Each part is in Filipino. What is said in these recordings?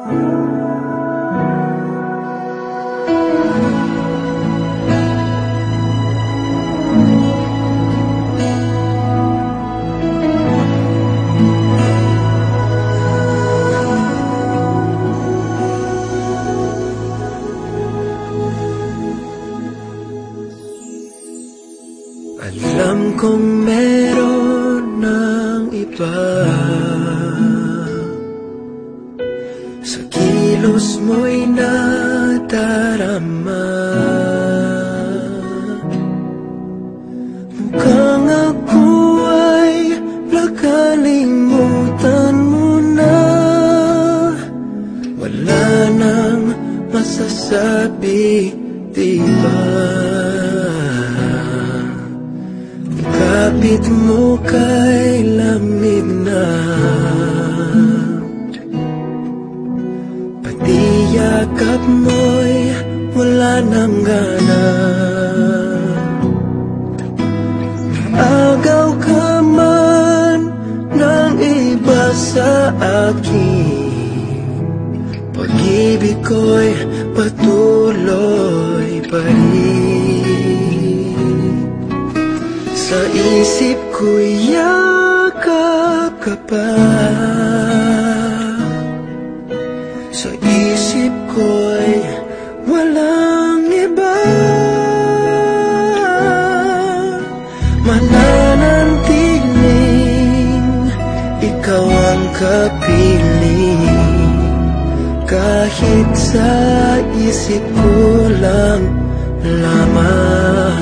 Alam kong meron ng iba. Kilos mo'y nadarama. Mukhang ako ay nakalimutan mo na. Wala nang masasabi, diba? Kapit mo kay lamig na yakap mo'y wala nang gana. Agaw ka man ng iba sa akin. Pag-ibig ko'y patuloy pa rin. Sa isip ko'y yakap ka pa sa isip ko lang lamang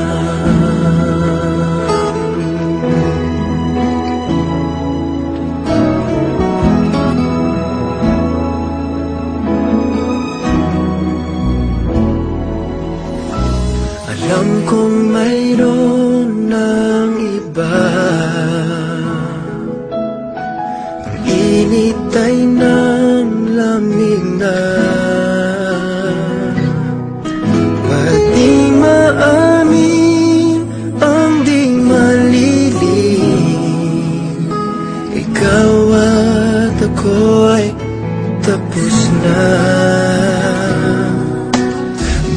Alam kong mayroon ng iba. Ang init ay ng lamig na Ikaw at ako'y tapos na.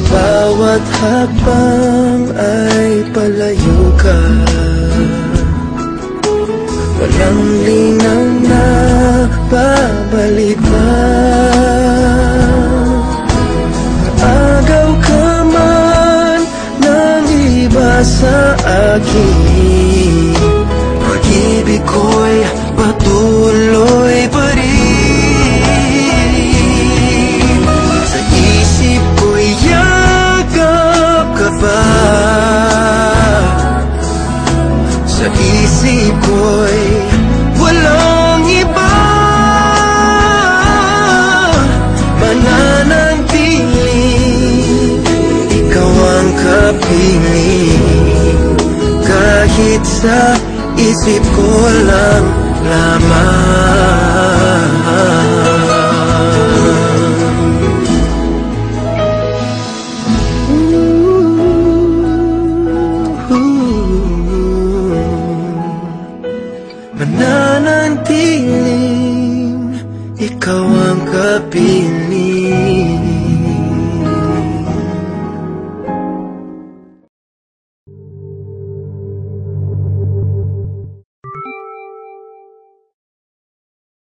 Bawat hakbang ay palayo ka Walang linaw na babalik pa. Agaw ka man ng iba sa akin Pag-ibig ko'y ang kapiling Kahit sa isip ko lang lamang Mananantiling Ikaw ang kapiling